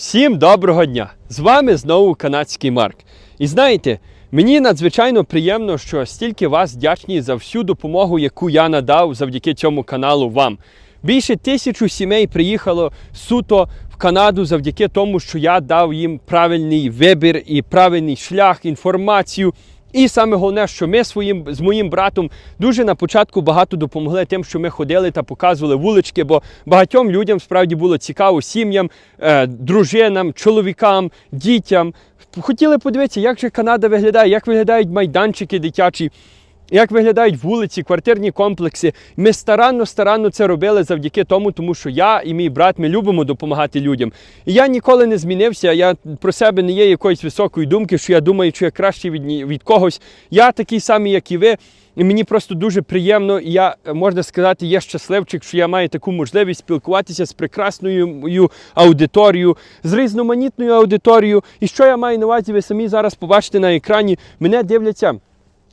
Всім доброго дня! З вами знову канадський Марк. І знаєте, мені надзвичайно приємно, що стільки вас вдячні за всю допомогу, яку я надав завдяки цьому каналу вам. Більше тисячу сімей приїхало суто в Канаду завдяки тому, що я дав їм правильний вибір і правильний шлях, інформацію. І саме головне, що ми своїм з моїм братом дуже на початку багато допомогли тим, що ми ходили та показували вулички, бо багатьом людям справді було цікаво сім'ям, е, дружинам, чоловікам, дітям. Хотіли подивитися, як же Канада виглядає, як виглядають майданчики дитячі. Як виглядають вулиці, квартирні комплекси. Ми старанно-старанно це робили завдяки тому, тому що я і мій брат ми любимо допомагати людям. І я ніколи не змінився. Я про себе не є якоїсь високої думки, що я думаю, що я кращий від, від когось. Я такий самий, як і ви. І мені просто дуже приємно, і я можна сказати, є щасливчик, що я маю таку можливість спілкуватися з прекрасною аудиторією, з різноманітною аудиторією. І що я маю на увазі, ви самі зараз побачите на екрані. Мене дивляться.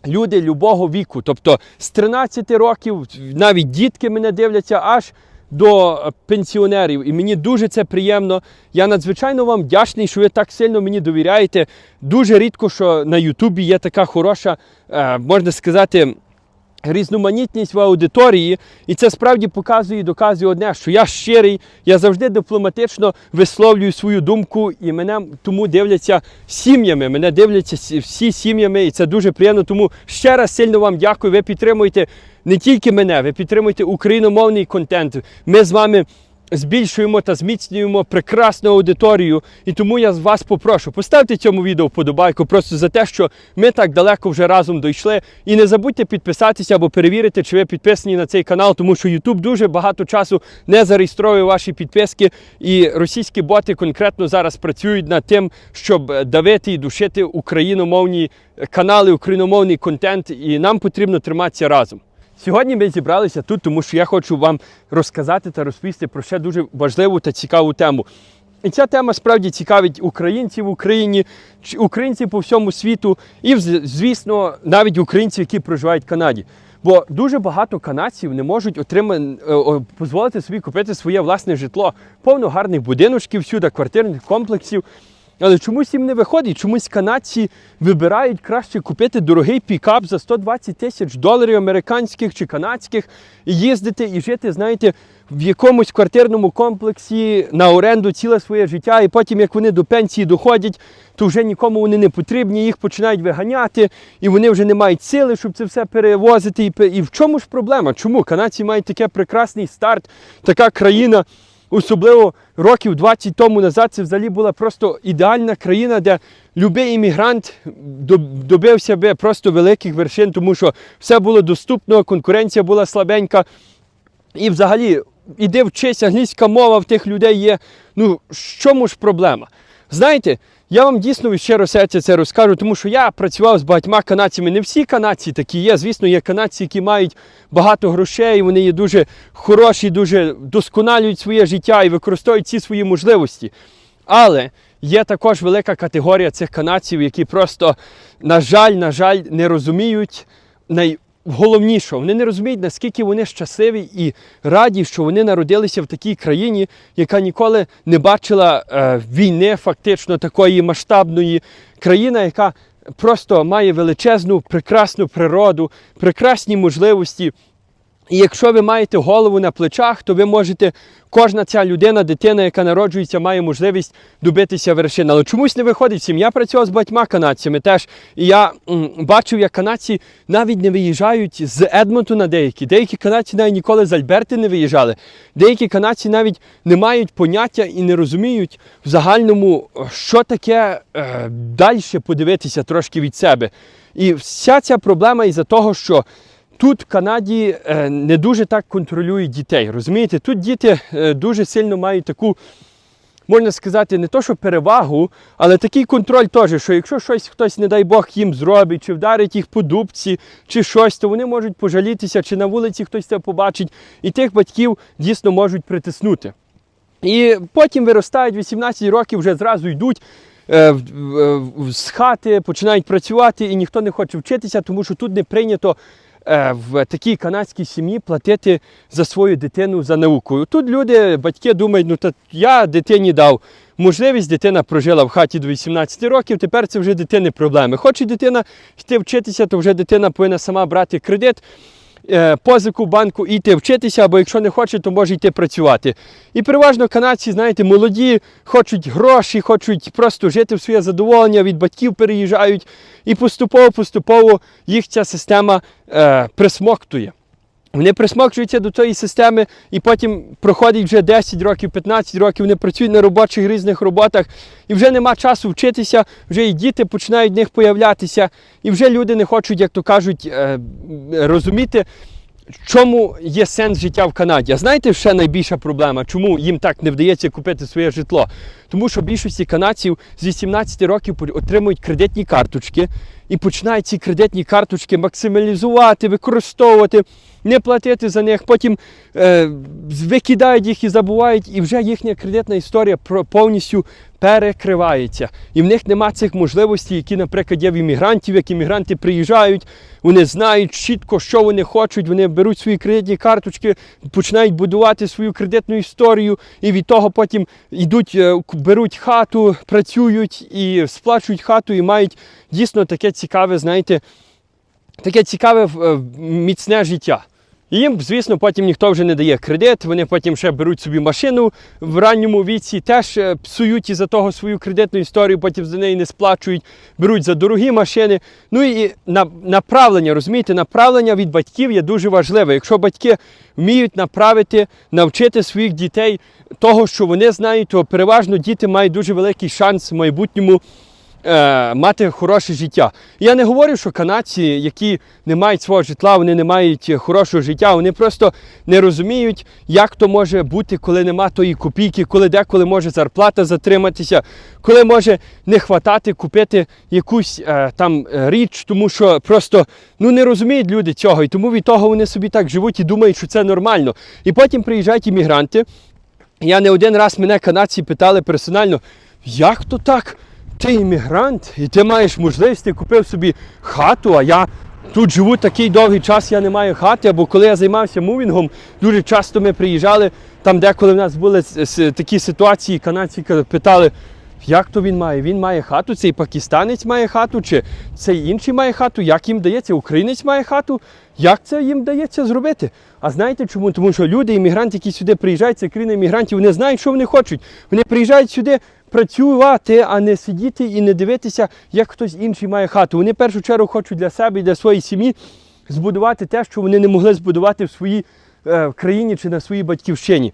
Люди любого віку, тобто з 13 років, навіть дітки мене дивляться аж до е, пенсіонерів. І мені дуже це приємно. Я надзвичайно вам вдячний, що ви так сильно мені довіряєте. Дуже рідко, що на Ютубі є така хороша, е, можна сказати, різноманітність в аудиторії, і це справді показує і доказує одне, що я щирий, я завжди дипломатично висловлюю свою думку, і мене тому дивляться сім'ями. Мене дивляться всі сім'ями, і це дуже приємно. Тому ще раз сильно вам дякую. Ви підтримуєте не тільки мене, ви підтримуєте україномовний контент. Ми з вами. Збільшуємо та зміцнюємо прекрасну аудиторію. І тому я вас попрошу, поставте цьому відео вподобайку просто за те, що ми так далеко вже разом дійшли. І не забудьте підписатися або перевірити, чи ви підписані на цей канал, тому що YouTube дуже багато часу не зареєстровує ваші підписки. І російські боти конкретно зараз працюють над тим, щоб давити і душити україномовні канали, україномовний контент. І нам потрібно триматися разом. Сьогодні ми зібралися тут, тому що я хочу вам розказати та розповісти про ще дуже важливу та цікаву тему. І ця тема справді цікавить українців в Україні, українців по всьому світу, і, звісно, навіть українців, які проживають в Канаді. Бо дуже багато канадців не можуть отримати, дозволити собі купити своє власне житло, повно гарних будиночків, всюди квартирних комплексів. Але чомусь їм не виходить, чомусь канадці вибирають краще купити дорогий пікап за 120 тисяч доларів американських чи канадських, і їздити і жити, знаєте, в якомусь квартирному комплексі на оренду ціле своє життя, і потім, як вони до пенсії доходять, то вже нікому вони не потрібні, їх починають виганяти, і вони вже не мають сили, щоб це все перевозити. І, в чому ж проблема? Чому канадці мають такий прекрасний старт, така країна? Особливо років 20 тому назад це взагалі була просто ідеальна країна, де будь-який іммігрант добився би просто великих вершин, тому що все було доступно, конкуренція була слабенька. І взагалі, іди вчись, англійська мова в тих людей є. Ну, в чому ж проблема? Знаєте, я вам дійсно щиро серця це розкажу, тому що я працював з багатьма канадцями. Не всі канадці такі є. Звісно, є канадці, які мають багато грошей, вони є дуже хороші, дуже досконалюють своє життя і використовують ці свої можливості. Але є також велика категорія цих канадців, які просто, на жаль, на жаль, не розуміють найголовнішого. Вони не розуміють, наскільки вони щасливі і раді, що вони народилися в такій країні, яка ніколи не бачила е, війни, фактично такої масштабної країна, яка просто має величезну, прекрасну природу, прекрасні можливості. І якщо ви маєте голову на плечах, то ви можете, кожна ця людина, дитина, яка народжується, має можливість добитися вершин. Але чомусь не виходить всім. Я працював з багатьма канадцями теж. І я м, бачив, як канадці навіть не виїжджають з Едмонтона деякі. Деякі канадці навіть ніколи з Альберти не виїжджали. Деякі канадці навіть не мають поняття і не розуміють в загальному, що таке е, далі подивитися трошки від себе. І вся ця проблема із-за того, що Тут в Канаді е, не дуже так контролюють дітей. Розумієте, тут діти е, дуже сильно мають таку, можна сказати, не то, що перевагу, але такий контроль теж, що якщо щось хтось, не дай Бог, їм зробить, чи вдарить їх по дубці, чи щось, то вони можуть пожалітися, чи на вулиці хтось це побачить, і тих батьків дійсно можуть притиснути. І потім виростають 18 років, вже зразу йдуть. е, З хати починають працювати, і ніхто не хоче вчитися, тому що тут не прийнято в такій канадській сім'ї платити за свою дитину за наукою. Тут люди, батьки думають, ну та я дитині дав можливість, дитина прожила в хаті до 18 років, тепер це вже дитини проблеми. Хоче дитина йти вчитися, то вже дитина повинна сама брати кредит. Е, Позику банку і йти вчитися, або якщо не хоче, то може йти працювати. І переважно канадці, знаєте, молоді, хочуть гроші, хочуть просто жити в своє задоволення, від батьків переїжджають, і поступово-поступово їх ця система е, присмоктує. Вони присмокчуються до тої системи, і потім проходить вже 10 років, 15 років, вони працюють на робочих різних роботах, і вже нема часу вчитися, вже і діти починають в них появлятися, і вже люди не хочуть, як то кажуть, е, розуміти, чому є сенс життя в Канаді. Знаєте, ще найбільша проблема, чому їм так не вдається купити своє житло? Тому що більшості канадців з 18 років отримують кредитні карточки і починають ці кредитні карточки максималізувати, використовувати, не платити за них, потім е, викидають їх і забувають, і вже їхня кредитна історія повністю перекривається. І в них нема цих можливостей, які, наприклад, є в іммігрантів, як іммігранти приїжджають, вони знають чітко, що вони хочуть, вони беруть свої кредитні карточки, починають будувати свою кредитну історію, і від того потім йдуть, е, беруть хату, працюють і сплачують хату, і мають дійсно таке цікаве, знаєте, таке цікаве е, міцне життя. І їм, звісно, потім ніхто вже не дає кредит, вони потім ще беруть собі машину в ранньому віці, теж е, псують із-за того свою кредитну історію, потім за неї не сплачують, беруть за дорогі машини. Ну і направлення, розумієте, направлення від батьків є дуже важливе. Якщо батьки вміють направити, навчити своїх дітей того, що вони знають, то переважно діти мають дуже великий шанс в майбутньому е, мати хороше життя. Я не говорю, що канадці, які не мають свого житла, вони не мають е, хорошого життя, вони просто не розуміють, як то може бути, коли нема тої копійки, коли деколи може зарплата затриматися, коли може не хватати купити якусь е, там е, річ, тому що просто ну, не розуміють люди цього, і тому від того вони собі так живуть і думають, що це нормально. І потім приїжджають іммігранти. Я не один раз мене канадці питали персонально, як то так? Ти іммігрант, і ти маєш можливість, ти купив собі хату, а я тут живу такий довгий час, я не маю хати. Або коли я займався мувінгом, дуже часто ми приїжджали, там деколи в нас були такі ситуації, канадці питали, як то він має? Він має хату, цей пакистанець має хату, чи цей інший має хату, як їм дається, українець має хату, як це їм вдається зробити? А знаєте чому? Тому що люди, іммігранти, які сюди приїжджають, це країна іммігрантів, вони знають, що вони хочуть. Вони приїжджають сюди працювати, а не сидіти і не дивитися, як хтось інший має хату. Вони в першу чергу хочуть для себе і для своєї сім'ї збудувати те, що вони не могли збудувати в своїй е, країні чи на своїй батьківщині.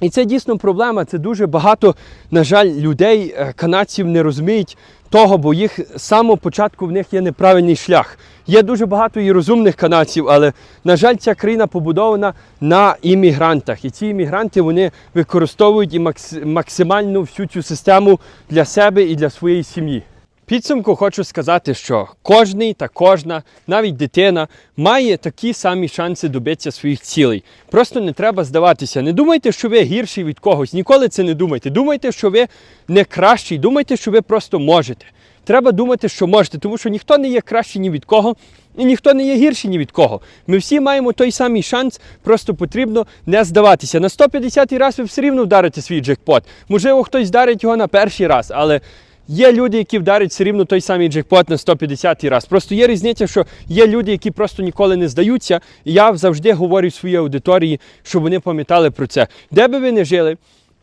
І це дійсно проблема. Це дуже багато, на жаль, людей, е, канадців не розуміють того, бо їх з початку в них є неправильний шлях. Є дуже багато і розумних канадців, але, на жаль, ця країна побудована на іммігрантах. І ці іммігранти вони використовують і макс- максимально всю цю систему для себе і для своєї сім'ї. Підсумку хочу сказати, що кожний та кожна, навіть дитина, має такі самі шанси добитися своїх цілей. Просто не треба здаватися. Не думайте, що ви гірший від когось. Ніколи це не думайте. Думайте, що ви не кращий, думайте, що ви просто можете. Треба думати, що можете, тому що ніхто не є кращий ні від кого, і ніхто не є гірший ні від кого. Ми всі маємо той самий шанс, просто потрібно не здаватися. На 150 раз ви все рівно вдарите свій джекпот. Можливо, хтось вдарить його на перший раз, але Є люди, які вдарять все рівно той самий джекпот на 150 раз. Просто є різниця, що є люди, які просто ніколи не здаються. І я завжди говорю своїй аудиторії, щоб вони пам'ятали про це. Де би ви не жили,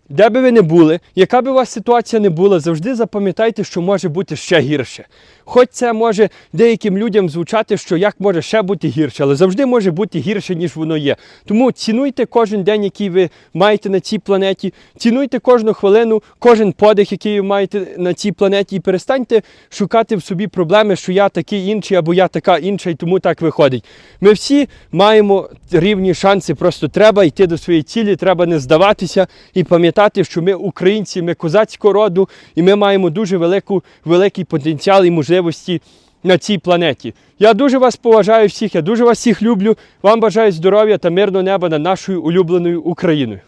де би ви не були, яка би у вас ситуація не була, завжди запам'ятайте, що може бути ще гірше. Хоч це може деяким людям звучати, що як може ще бути гірше, але завжди може бути гірше, ніж воно є. Тому цінуйте кожен день, який ви маєте на цій планеті, цінуйте кожну хвилину, кожен подих, який ви маєте на цій планеті, і перестаньте шукати в собі проблеми, що я такий інший або я така інша, і тому так виходить. Ми всі маємо рівні шанси, просто треба йти до своєї цілі, треба не здаватися і пам'ятати, що ми українці, ми козацького роду, і ми маємо дуже велику, великий потенціал і можливості на цій планеті. Я дуже вас поважаю всіх, я дуже вас всіх люблю. Вам бажаю здоров'я та мирного неба над нашою улюбленою Україною.